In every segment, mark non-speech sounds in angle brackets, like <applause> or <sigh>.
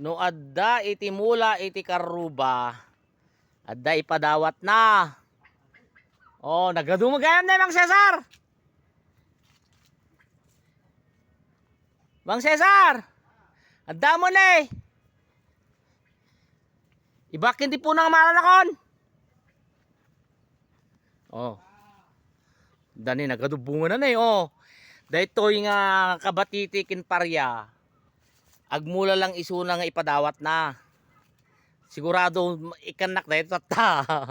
No adda iti mula iti karuba. Adda ipadawat na. Oh, nagadumagayam na Mang Cesar. Mang Cesar. Adda mo na eh. Ibak hindi po nang malalakon. Oh. Dani nagadubungan na eh. Oh. Dahito yung nga kabatiti kin parya. Agmula lang isuna nga ipadawat na. Sigurado ikanak na ito ta. <laughs>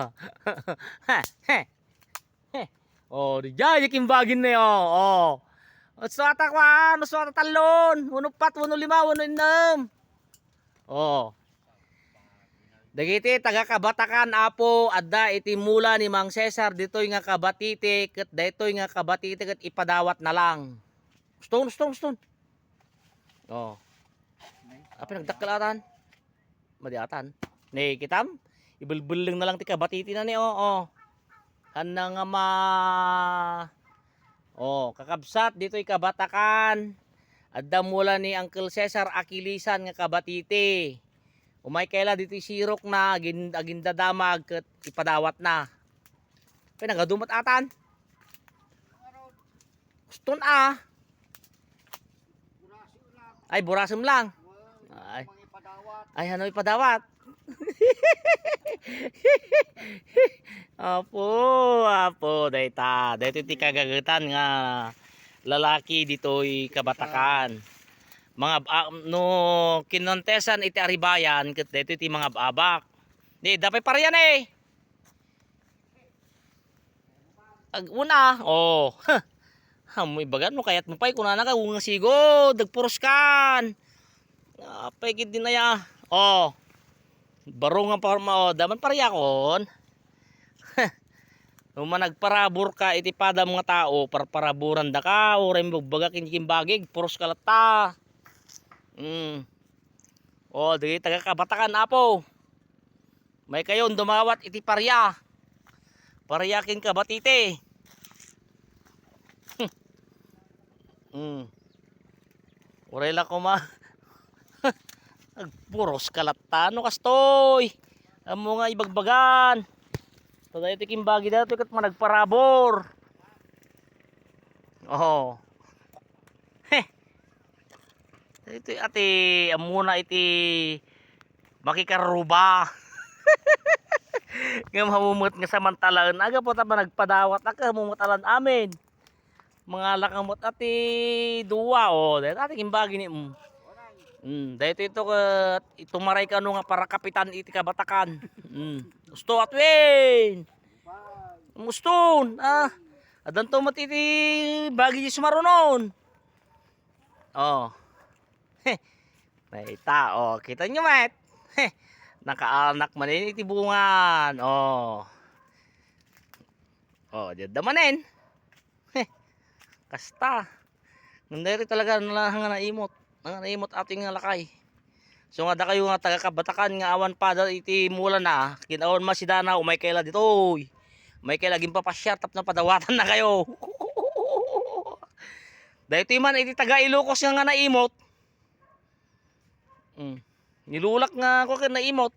oh, di jay yakin bagin na yo. Oh. Gusto atakwa, gusto talon. Uno pat, uno lima, uno enam. Oh. Dagiti taga kabatakan apo adda iti mula ni Mang Cesar ditoy nga kabatiti ket daytoy nga kabatiti ket ipadawat na lang. Stone stone stone. Oh. Apa nagdakkalatan? Madiatan. Ni kitam. Ibulbul lang na lang ti kabatiti na ni oh. oh. Hanna nga ma Oh, kakabsat ditoy kabatakan. Adda mula ni Uncle Cesar Akilisan nga kabatiti. Umay kaila dito sirok na agin aginda damag ket ipadawat na. Kaya nagadumat atan. Guston ah. Ay burasem lang. Ay. Ay ano ipadawat? <laughs> apo, apo, dayta. Dayto ti kagagutan nga lalaki ditoy kabatakan mga ah, no kinontesan iti aribayan ket dito iti mga abak. Di dapat para yan eh. Ag una, oh. <laughs> Hamoy bagan mo kayat mo pay kuna na ka unga sigo, dagpuros kan. Apay gid din na ya. Oh. Baro nga parma oh, daman parya kon. Nung <laughs> nagparabor ka iti pada mga tao, parparaburan da ka, oray mo baga kinikibagig, puros kalata. Mm. Oh, di taga kabatakan apo. May kayon dumawat iti parya. Paryakin ka batite. <laughs> mm. Uray lang ko ma. <laughs> Agpuros kalatano kastoy. Amo nga ibagbagan. Taday tikim bagi dato kat managparabor. Oh. Heh. Ito ate amuna iti makikaruba. <laughs> nga mamumut nga samantalaan aga po tama nagpadawat aka mamutalan amin. Mga lakamot ati duwa o. Oh. Dahil ati kimbagi ni mm. Mm, dahil ito ka itumaray ka no nga para kapitan iti kabatakan. Mm. Gusto at wen. Gusto. Ah. Adan to matiti bagi di sumarunon. Oh. May tao. Kita nyo, met. Nakaanak man din iti bungan. Oh. Oh, diyan damanin. Kasta. Nandari talaga na nga naimot. Nga naimot ating nga lakay. So nga da kayo nga taga kabatakan nga awan pa iti mula na. Kinawan masidana umay kaila dito. Oy. May kaila gin papasyar tap na padawatan na kayo. <laughs> Dahito man iti taga Ilocos nga nga naimot. Mm. Nilulak nga kay naimot.